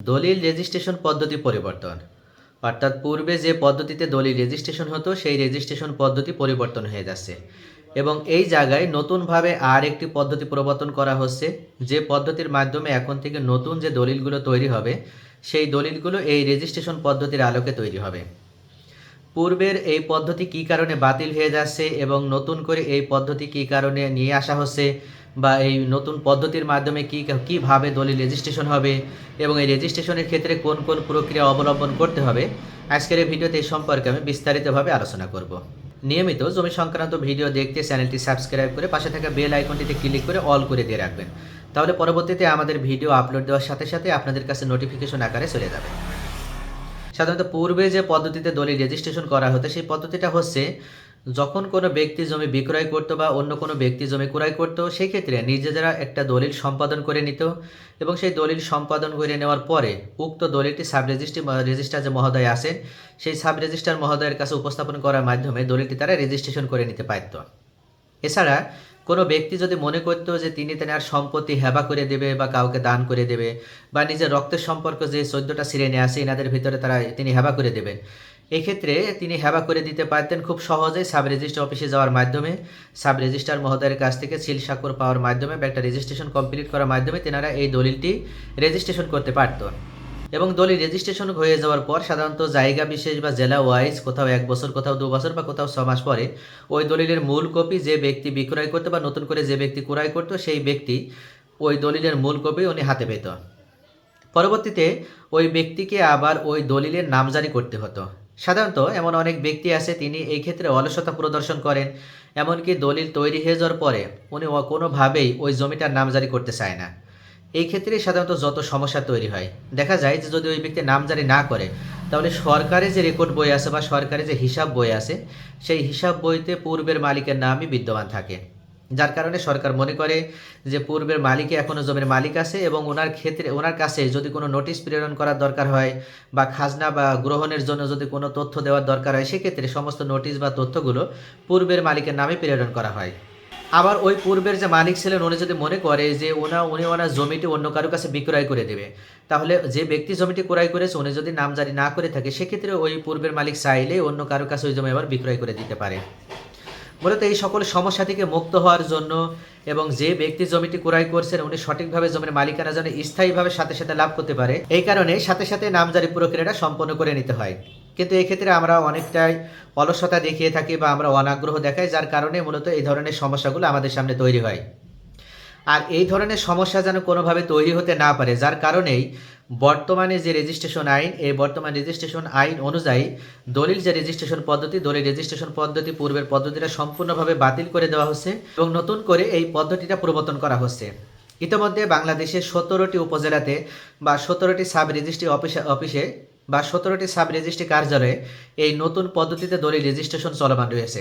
দলিল রেজিস্ট্রেশন পদ্ধতি পরিবর্তন। অর্থাৎ পূর্বে যে পদ্ধতিতে দলিল রেজিস্ট্রেশন হতো, সেই রেজিস্ট্রেশন পদ্ধতি পরিবর্তন হয়ে যাচ্ছে। এবং এই জায়গায় নতুনভাবে আর একটি পদ্ধতি প্রবর্তন করা হচ্ছে, যে পদ্ধতির মাধ্যমে এখন থেকে নতুন যে দলিলগুলো তৈরি হবে, সেই দলিলগুলো এই রেজিস্ট্রেশন পদ্ধতির আলোকে তৈরি হবে। পূর্বের এই পদ্ধতি কী কারণে বাতিল হয়ে যাচ্ছে এবং নতুন করে এই পদ্ধতি কী কারণে নিয়ে আসা হচ্ছে বা এই নতুন পদ্ধতির মাধ্যমে কী কীভাবে দলিল রেজিস্ট্রেশন হবে এবং এই রেজিস্ট্রেশনের ক্ষেত্রে কোন কোন প্রক্রিয়া অবলম্বন করতে হবে, আজকের এই ভিডিওতে এই সম্পর্কে আমি বিস্তারিতভাবে আলোচনা করব। নিয়মিত জমি সংক্রান্ত ভিডিও দেখতে চ্যানেলটি সাবস্ক্রাইব করে পাশে থাকা বেল আইকনটিতে ক্লিক করে অল করে দিয়ে রাখবেন। তাহলে পরবর্তীতে আমাদের ভিডিও আপলোড দেওয়ার সাথে সাথে আপনাদের কাছে নোটিফিকেশন আকারে চলে যাবে। সাধারণত পূর্বে যে পদ্ধতিতে দলিল রেজিস্ট্রেশন করা হতো, সেই পদ্ধতিটা হচ্ছে যখন কোনো ব্যক্তি জমি বিক্রয় করতো বা অন্য কোনো ব্যক্তি জমি ক্রয় করতো সেই ক্ষেত্রে নিজেরা একটা দলিল সম্পাদন করে নিত এবং সেই দলিল সম্পাদন করে নেওয়ার পরে উক্ত দলিলটি সাব রেজিস্ট্রি রেজিস্ট্রার যে মহোদয় আছেন সেই সাব রেজিস্ট্রার মহোদয়ের কাছে উপস্থাপন করার মাধ্যমে দলিলটি তারা রেজিস্ট্রেশন করে নিতে পারত। এছাড়া কোনো ব্যক্তি যদি মনে করতো যে তিনি তেনার সম্পত্তি হেবা করে দেবে বা কাউকে দান করে দেবে বা নিজের রক্তের সম্পর্ক যে চোদ্দটা শ্রেণি আছে, এনাদের ভিতরে তারা তিনি হেবা করে দেবেন এক্ষেত্রে তিনি হেবা করে দিতে পারতেন খুব সহজেই সাব রেজিস্ট্রার অফিসে যাওয়ার মাধ্যমে। সাব রেজিস্ট্রার মহোদয়ের কাছ থেকে সিল স্বাক্ষর পাওয়ার মাধ্যমে বা একটা রেজিস্ট্রেশন কমপ্লিট করার মাধ্যমে তেনারা এই দলিলটি রেজিস্ট্রেশন করতে পারত এবং দলিল রেজিস্ট্রেশন হয়ে যাওয়ার পর সাধারণত জায়গা বিশেষ বা জেলা ওয়াইজ কোথাও এক বছর, কোথাও দু বছর বা কোথাও ছ মাস পরে ওই দলিলের মূল কপি যে ব্যক্তি বিক্রয় করতো বা নতুন করে যে ব্যক্তি ক্রয় করতো সেই ব্যক্তি ওই দলিলের মূল কপি উনি হাতে পেত। পরবর্তীতে ওই ব্যক্তিকে আবার ওই দলিলের নামজারি করতে হতো। সাধারণত এমন অনেক ব্যক্তি আছে, তিনি এই ক্ষেত্রে অলসতা প্রদর্শন করেন, এমনকি দলিল তৈরি হয়ে যাওয়ার পরে উনি কোনোভাবেই ওই জমিটার নামজারি করতে চায় না। এই ক্ষেত্রে সাধারণত যত সমস্যা তৈরি হয়, দেখা যায় যে যদি ওই ব্যক্তি নামজারি না করে, তাহলে সরকারি যে রেকর্ড বই আছে বা সরকারি যে হিসাব বই আছে, সেই হিসাব বইতে পূর্বের মালিকের নামই বিদ্যমান থাকে। যার কারণে সরকার মনে করে যে পূর্বের মালিকে এখনও জমির মালিক আছে এবং ওনার ক্ষেত্রে, ওনার কাছে যদি কোনো নোটিশ প্রেরণ করার দরকার হয় বা খাজনা বা গ্রহণের জন্য যদি কোনো তথ্য দেওয়ার দরকার হয়, সেক্ষেত্রে সমস্ত নোটিশ বা তথ্যগুলো পূর্বের মালিকের নামে প্রেরণ করা হয়। আবার ওই পূর্বের যে মালিক ছিলেন, উনি যদি মনে করে যে ওনা উনি ওনার জমিটি অন্য কারও কাছে বিক্রয় করে দেবে, তাহলে যে ব্যক্তি জমিটি ক্রয় করেছে, উনি যদি নামজারি না করে থাকে, সেক্ষেত্রে ওই পূর্বের মালিক চাইলে অন্য কারও কাছে ওই জমি আবার বিক্রয় করে দিতে পারে। মূলত এই সকল সমস্যা থেকে মুক্ত হওয়ার জন্য এবং যে ব্যক্তি জমিটি ক্রয় করছেন, উনি সঠিকভাবে জমির মালিকানা যেন স্থায়ীভাবে সাথে সাথে লাভ করতে পারে। এই কারণে সাথে সাথে নামজারি প্রক্রিয়াটা সম্পন্ন করে নিতে হয়। কিন্তু এক্ষেত্রে আমরা অনেকটাই অলসতা দেখিয়ে থাকি বা আমরা অনাগ্রহ দেখাই, যার কারণে মূলত এই ধরনের সমস্যাগুলো আমাদের সামনে তৈরি হয়। আর এই ধরনের সমস্যা যেন কোনোভাবে তৈরি হতে না পারে, যার কারণেই বর্তমানে যে রেজিস্ট্রেশন আইন, এই বর্তমান রেজিস্ট্রেশন আইন অনুযায়ী দলিল যে রেজিস্ট্রেশন পদ্ধতি, দলিল রেজিস্ট্রেশন পদ্ধতি পূর্বের পদ্ধতিটা সম্পূর্ণভাবে বাতিল করে দেওয়া হচ্ছে এবং নতুন করে এই পদ্ধতিটা প্রবর্তন করা হচ্ছে। ইতিমধ্যে বাংলাদেশের সতেরোটি উপজেলাতে বা সতেরোটি সাব রেজিস্ট্রি অফিসে অফিসে বা সতেরোটি সাব রেজিস্ট্রি কার্যালয়ে এই নতুন পদ্ধতিতে দলিল রেজিস্ট্রেশন চলমান রয়েছে।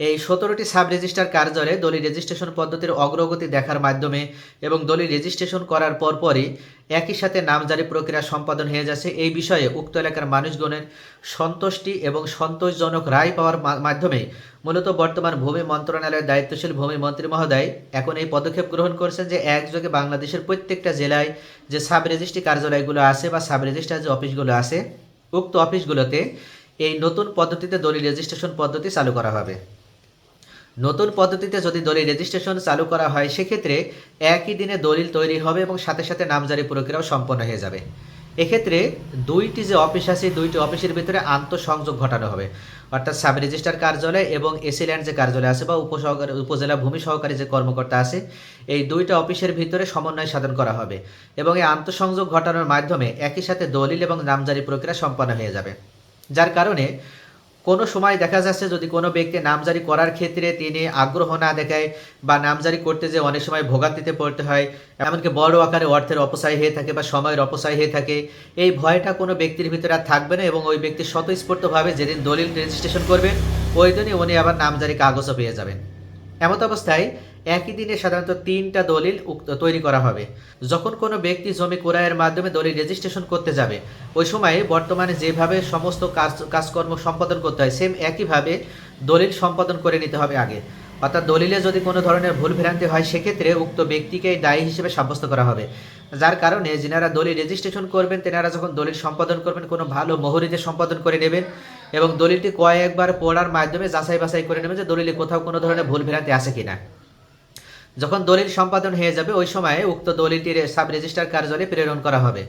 এই সতেরোটি সাব রেজিস্ট্রার কার্যালয়ে দলিল রেজিস্ট্রেশন পদ্ধতির অগ্রগতি দেখার মাধ্যমে এবং দলিল রেজিস্ট্রেশন করার পরপরই একই সাথে নামজারি প্রক্রিয়া সম্পাদন হয়ে যাচ্ছে। এই বিষয়ে উক্ত এলাকার মানুষগণের সন্তুষ্টি এবং সন্তোষজনক রায় পাওয়ার মাধ্যমে মূলত বর্তমান ভূমি মন্ত্রণালয়ের দায়িত্বশীল ভূমি মন্ত্রী মহোদয় এখন এই পদক্ষেপ গ্রহণ করছেন যে একযোগে বাংলাদেশের প্রত্যেকটা জেলায় যে সাব রেজিস্ট্রি কার্যালয়গুলো আছে বা সাব রেজিস্ট্রার যে অফিসগুলো আছে, উক্ত অফিসগুলোতে এই নতুন পদ্ধতিতে দলিল রেজিস্ট্রেশন পদ্ধতি চালু করা হবে। নতুন পদ্ধতিতে যদি দলিল রেজিস্ট্রেশন চালু করা হয়, সেক্ষেত্রে একই দিনে দলিল তৈরি হবে এবং সাথে সাথে নামজারি প্রক্রিয়াও সম্পন্ন হয়ে যাবে। এক্ষেত্রে দুইটি যে অফিস আছে, দুইটি অফিসের ভিতরে আন্তঃসংযোগ ঘটানো হবে। অর্থাৎ সাব রেজিস্ট্রার কার্যালয় এবং এসিল্যান্ড যে কার্যালয় আছে বা উপসহকারী উপজেলা ভূমি সহকারী যে কর্মকর্তা আছে, এই দুইটা অফিসের ভিতরে সমন্বয় সাধন করা হবে এবং এই আন্তঃসংযোগ ঘটানোর মাধ্যমে একই সাথে দলিল এবং নামজারি প্রক্রিয়া সম্পন্ন হয়ে যাবে। যার কারণে কোনো সময় দেখা যাচ্ছে যদি কোনো ব্যক্তি নামজারি করার ক্ষেত্রে তিনি আগ্রহ না দেখায় বা নামজারি করতে যে অনেক সময় ভোগান্তিতে পড়তে হয়, এমনকি বড় আকারে অর্থের অপচয় হয়ে থাকে বা সময়ের অপচয় হয়ে থাকে, এই ভয়টা কোনো ব্যক্তির ভিতরে আর থাকবে না এবং ওই ব্যক্তি স্বতঃস্ফূর্তভাবে যেদিন দলিল রেজিস্ট্রেশন করবেন ওই দিনই উনি আবার নামজারি কাগজও পেয়ে যাবেন। এমত অবস্থায় একই দিনে সাধারণত তিনটা দলিল তৈরি করা হবে। যখন কোনো ব্যক্তি জমি ক্রয়ের মাধ্যমে দলিল রেজিস্ট্রেশন করতে যাবে, ওই সময়ে বর্তমানে যেভাবে সমস্ত কাজ, কাজকর্ম সম্পাদন করতে হয় সেম একইভাবে দলিল সম্পাদন করে নিতে হবে আগে। অর্থাৎ দলিলে যদি কোনো ধরনের ভুল ভ্রান্তি হয়, সেক্ষেত্রে উক্ত ব্যক্তিকে দায়ী হিসেবে সাব্যস্ত করা হবে। যার কারণে যিনারা দলিল রেজিস্ট্রেশন করবেন, তেনারা যখন দলিল সম্পাদন করবেন, কোনো ভালো মহরিতে সম্পাদন করে নেবেন এবং দলিলটি কয়েকবার পড়ার মাধ্যমে যাচাই বাছাই করে নেবেন যে দলিলে কোথাও কোনো ধরনের ভুল ভ্রান্তি আছে কিনা। যখন দলিল সম্পাদন হয়ে যাবে, ওই সময় উক্ত দলিলটির সাব রেজিস্ট্রার কার্যালয়ে প্রেরণ করা হবে।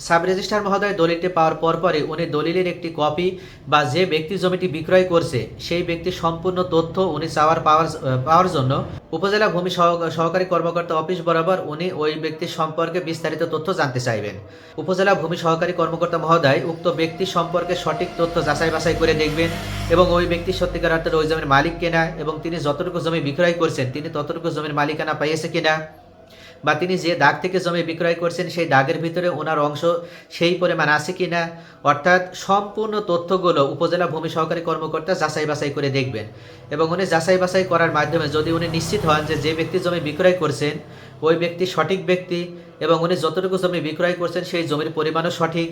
সাব রেজিস্ট্রার মহোদয় দলিলটি পাওয়ার পরপরই উনি দলিলের একটি কপি বা যে ব্যক্তি জমিটি বিক্রয় করছে, সেই ব্যক্তির সম্পূর্ণ তথ্য উনি চাওয়ার পাওয়ার পাওয়ার জন্য উপজেলা ভূমি সহ- সহকারী কর্মকর্তা অফিস বরাবর উনি ওই ব্যক্তির সম্পর্কে বিস্তারিত তথ্য জানতে চাইবেন। উপজেলা ভূমি সহকারী কর্মকর্তা মহোদয় উক্ত ব্যক্তি সম্পর্কে সঠিক তথ্য যাচাই বাছাই করে দেখবেন এবং ওই ব্যক্তি সত্যিকার অর্থে ওই জমির মালিক কেনা এবং তিনি যতটুকু জমি বিক্রয় করছেন, তিনি ততটুকু জমির মালিকানা পাইয়েছে কিনা। বা তিনি যে দাগ থেকে জমি বিক্রয় করছেন, সেই দাগের ভিতরে ওনার অংশ সেই পরিমাণ আছে কিনা, অর্থাৎ সম্পূর্ণ তথ্যগুলো উপজেলা ভূমি সহকারী কর্মকর্তা যাচাই বাছাই করে দেখবেন। এবং উনি যাচাই বাছাই করার মাধ্যমে যদি উনি নিশ্চিত হন যে যে ব্যক্তি জমি বিক্রয় করছেন, ওই ব্যক্তি সঠিক ব্যক্তি এবং উনি যতটুকু জমি বিক্রয় করছেন, সেই জমির পরিমাণও সঠিক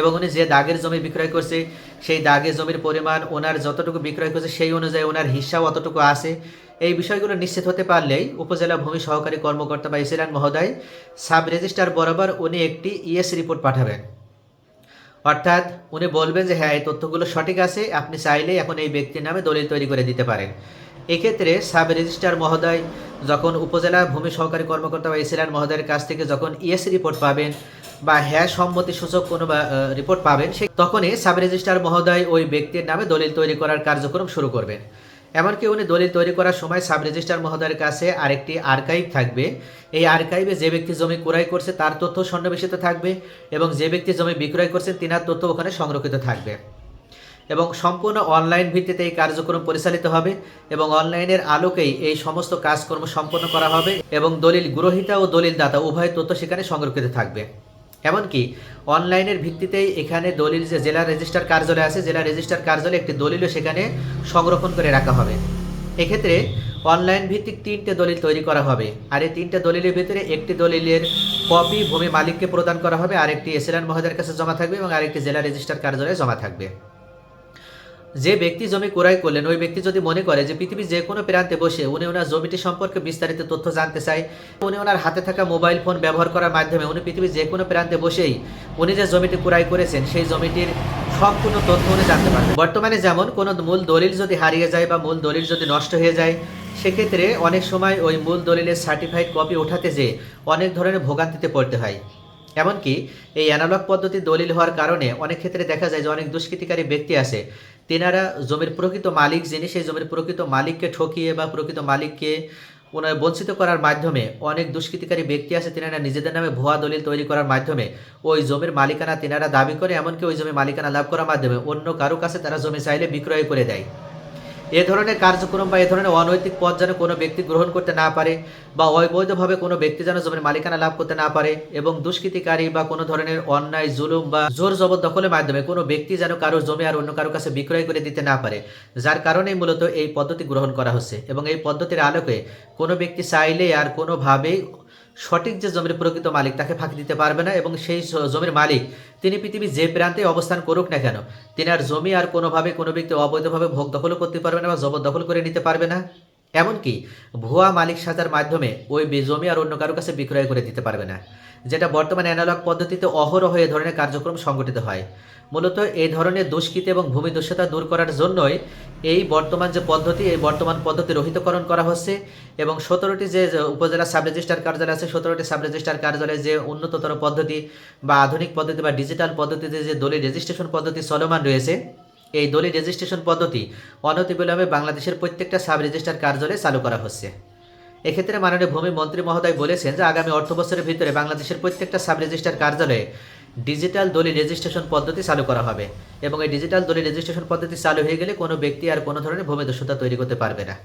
এবং উনি যে দাগের জমি বিক্রয় করছে, সেই দাগের জমির পরিমাণ, ওনার যতটুকু বিক্রয় করছে, সেই অনুযায়ী ওনার হিসাব অতটুকু আছে। এই বিষয়গুলো নিশ্চিত হতে পারলেই উপজেলা ভূমি সহকারী কর্মকর্তা বা ইসিলান মহোদয় সাব রেজিস্ট্রার বরাবর উনি একটি ইএস রিপোর্ট পাঠাবেন। অর্থাৎ উনি বলবেন যে হ্যাঁ এই তথ্যগুলো সঠিক আছে, আপনি চাইলেই এখন এই ব্যক্তির নামে দলিল তৈরি করে দিতে পারেন। এক্ষেত্রে সাব রেজিস্ট্রার মহোদয় যখন উপজেলা ভূমি সহকারী কর্মকর্তা বা ইসিলান মহোদয়ের কাছ থেকে যখন ইএস রিপোর্ট পাবেন বা হ্যাঁ সম্মতি সূচক কোনো রিপোর্ট পাবেন, সে তখনই সাব রেজিস্ট্রার মহোদয় ওই ব্যক্তির নামে দলিল তৈরি করার কার্যক্রম শুরু করবেন। এমনকি উনি দলিল তৈরি করার সময় সাব রেজিস্ট্রার মহোদয়ের কাছে আরেকটি আর্কাইভ থাকবে। এই আর্কাইভে যে ব্যক্তি জমি ক্রয় করছে তার তথ্য সন্নিবেশিত থাকবে এবং যে ব্যক্তি জমি বিক্রয় করছেন তিনার তথ্য ওখানে সংরক্ষিত থাকবে। এবং সম্পূর্ণ অনলাইন ভিত্তিতে এই কার্যক্রম পরিচালিত হবে এবং অনলাইনের আলোকেই এই সমস্ত কাজকর্ম সম্পন্ন করা হবে এবং দলিল গ্রহীতা ও দলিল দাতা উভয় তথ্য সেখানে সংরক্ষিত থাকবে। এমনকি অনলাইনের ভিত্তিতেই এখানে দলিল যে জেলা রেজিস্টার কার্যালয় আছে, জেলা রেজিস্টার কার্যালয়ে একটি দলিলও সেখানে সংরক্ষণ করে রাখা হবে। এক্ষেত্রে অনলাইন ভিত্তিক তিনটে দলিল তৈরি করা হবে। আর এই তিনটে দলিলের ভিতরে একটি দলিলের কপি ভূমি মালিককে প্রদান করা হবে, আরেকটি এসএলএন মহোদয়ের কাছে জমা থাকবে এবং আরেকটি জেলা রেজিস্টার কার্যালয়ে জমা থাকবে। যে ব্যক্তি জমি ক্রয় করলেন, ওই ব্যক্তি যদি মনে করে যে পৃথিবীর যে কোনো প্রান্তে বসে উনি ওনার জমিটি সম্পর্কে বিস্তারিত তথ্য জানতে চায়, উনি ওনার হাতে থাকা মোবাইল ফোন ব্যবহার করার মাধ্যমে উনি পৃথিবীর যে কোনো প্রান্তে বসেই উনি যে জমিটি ক্রয় করেছেন, সেই জমিটির সম্পূর্ণ তথ্য উনি জানতে পারবেন। বর্তমানে যেমন কোনো মূল দলিল যদি হারিয়ে যায় বা মূল দলিল যদি নষ্ট হয়ে যায়, সেক্ষেত্রে অনেক সময় ওই মূল দলিলের সার্টিফাইড কপি ওঠাতে যে অনেক ধরনের ভোগান্তিতে পড়তে হয়। এমনকি এই অ্যানালগ পদ্ধতি দলিল হওয়ার কারণে অনেক ক্ষেত্রে দেখা যায় যে অনেক দুষ্কৃতিকারী ব্যক্তি আছে। তেনারা জমির প্রকৃত মালিক যিনি সেই জমির প্রকৃত মালিককে ঠকিয়ে বা প্রকৃত মালিককে ওনার বঞ্চিত করার মাধ্যমে অনেক দুষ্কৃতিকারী ব্যক্তি আছে তেনারা নিজেদের নামে ভুয়া দলিল তৈরি করার মাধ্যমে ওই জমির মালিকানা তেনারা দাবি করে, এমনকি ওই জমির মালিকানা লাভ করার মাধ্যমে অন্য কারও কাছে তারা জমি চাইলে বিক্রয় করে দেয়। এ ধরনের কার্যক্রম বা এ ধরনের অনৈতিক পথ যেন কোনো ব্যক্তি গ্রহণ করতে না পারে বা অবৈধভাবে কোনো ব্যক্তি যেন জমির মালিকানা লাভ করতে না পারে এবং দুষ্কৃতিকারী বা কোনো ধরনের অন্যায়, জুলুম বা জোর জবরদখলের মাধ্যমে কোনো ব্যক্তি যেন কারোর জমি আর অন্য কারোর কাছে বিক্রয় করে দিতে না পারে, যার কারণেই মূলত এই পদ্ধতি গ্রহণ করা হচ্ছে এবং এই পদ্ধতির আলোকে কোনো ব্যক্তি চাইলে আর কোনোভাবেই সঠিক যে জমির প্রকৃত মালিক তাকে ফাঁকি দিতে পারবে না এবং সেই জমির মালিক, তিনি পৃথিবীর যে প্রান্তে অবস্থান করুক না কেন, তিনি আর জমি আর কোনোভাবে কোনো ব্যক্তি অবৈধভাবে ভোগ দখলও করতে পারবে না বা জবরদখল করে নিতে পারবে না। এমনকি ভুয়া মালিক সাজার মাধ্যমে ওই জমি আর অন্য কারও কাছে বিক্রয় করে দিতে পারবে না, যেটা বর্তমানে অ্যানালগ পদ্ধতিতে অহরহ এ ধরনের কার্যক্রম সংগঠিত হয়। মূলত এই ধরনের দুষ্কৃতি এবং ভূমিদস্যতা দূর করার জন্যই এই বর্তমান যে পদ্ধতি, এই বর্তমান পদ্ধতি রহিতকরণ করা হচ্ছে এবং সতেরোটি যে উপজেলা সাব রেজিস্ট্রার কার্যালয় আছে, সতেরোটি সাব রেজিস্ট্রার কার্যালয়ে যে উন্নততর পদ্ধতি বা আধুনিক পদ্ধতি বা ডিজিটাল পদ্ধতিতে যে দলিল রেজিস্ট্রেশন পদ্ধতি চলমান রয়েছে এই দলিল রেজিস্ট্রেশন পদ্ধতি অনতিবিলম্বে বাংলাদেশের প্রত্যেকটা সাব রেজিস্ট্রার কার্যালয়ে চালু করা হচ্ছে। এক্ষেত্রে মাননীয় ভূমি মন্ত্রী মহোদয় বলেছেন যে আগামী অর্থ বছরের ভিতরে বাংলাদেশের প্রত্যেকটা সাব রেজিস্ট্রার কার্যালয়ে ডিজিটাল দলিল রেজিস্ট্রেশন পদ্ধতি চালু করা হবে এবং এই ডিজিটাল দলিল রেজিস্ট্রেশন পদ্ধতি চালু হয়ে গেলে কোনো ব্যক্তি আর কোনো ধরনের ভূমি ভূমিদস্যতা তৈরি করতে পারবে না।